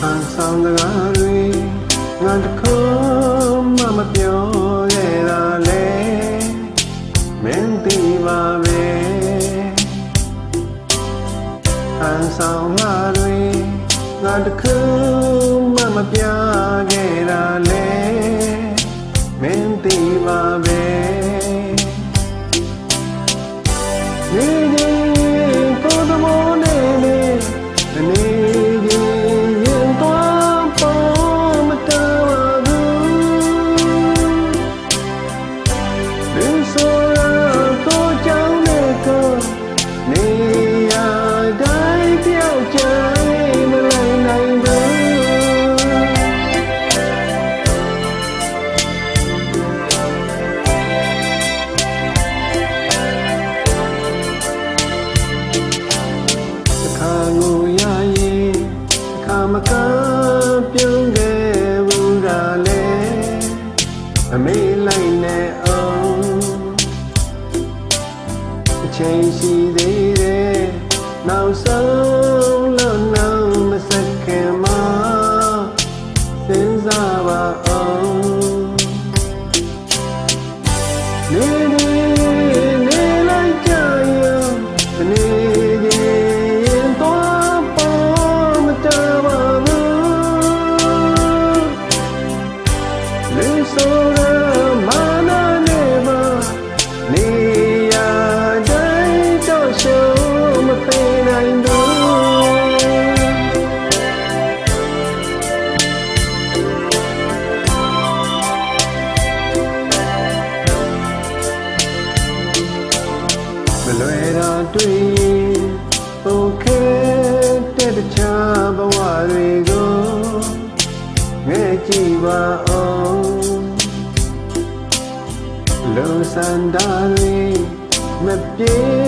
စကားတွေငါတခုမှမပြောရတာလေမင်းသိပါပဲအန်ဆောင်လာတွေငါတခုမှမပြခဲ့တာလေမင်းသိပါပဲ ပြုံးခဲ့ဘူးဒါလေအမေလိုက်နဲ့အောင်အချိန်ရှိသေးတယ်နောက်ဆုံးလို့နောက်မစက်ခင်မှာစဉ်းစားပါအောင်နေနေနေ တာတွေ့ရင်ပုံခဲတဲ့တခြားဘဝတွေကိုငဲ့ကြည့်ပါအောင်လုံစန္ဒာတွေမပြေ